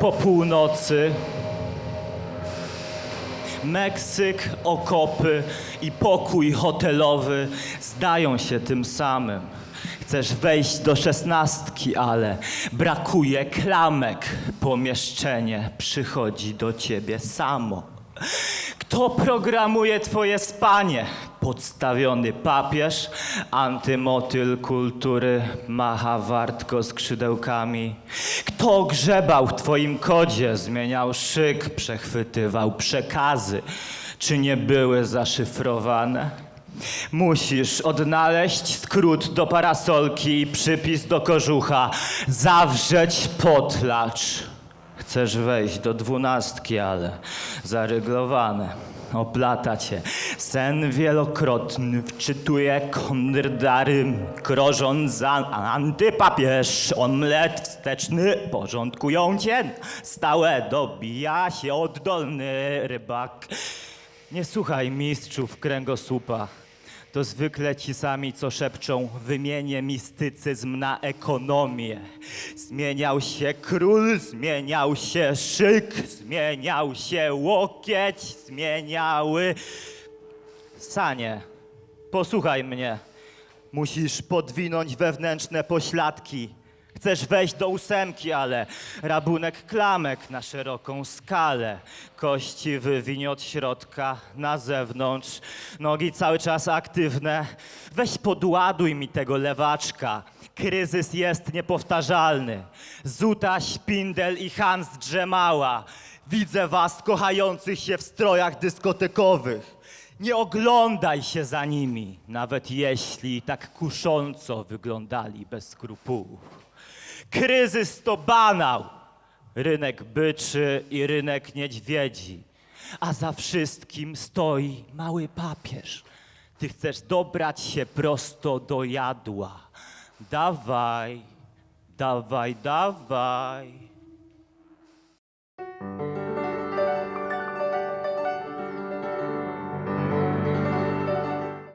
po północy. Meksyk, okopy i pokój hotelowy zdają się tym samym. Chcesz wejść do szesnastki, ale brakuje klamek. Pomieszczenie przychodzi do ciebie samo. Kto programuje twoje spanie? Podstawiony papież, antymotyl kultury macha wartko skrzydełkami. Kto grzebał w twoim kodzie, zmieniał szyk, przechwytywał przekazy, czy nie były zaszyfrowane? Musisz odnaleźć skrót do parasolki i przypis do kożucha, zawrzeć potlacz. Chcesz wejść do dwunastki, ale zaryglowane. Oplata cię. Sen wielokrotny wczytuje konrdary, krożon za antypapież. Omlet wsteczny porządkują cię. Stałe dobija się oddolny rybak. Nie słuchaj mistrzów kręgosłupa. To zwykle ci sami, co szepczą, wymienię mistycyzm na ekonomię. Zmieniał się król, zmieniał się szyk, zmieniał się łokieć, zmieniały sanie. Posłuchaj mnie. Musisz podwinąć wewnętrzne pośladki. Chcesz wejść do ósemki, ale rabunek klamek na szeroką skalę. Kości wywiń od środka na zewnątrz. Nogi cały czas aktywne. Weź podładuj mi tego lewaczka. Kryzys jest niepowtarzalny. Zuta, Szpindel i Hans drzemała. Widzę was kochających się w strojach dyskotekowych. Nie oglądaj się za nimi, nawet jeśli tak kusząco wyglądali bez skrupułów. Kryzys to banał, rynek byczy i rynek niedźwiedzi, a za wszystkim stoi mały papież. Ty chcesz dobrać się prosto do jadła. Dawaj, dawaj, dawaj.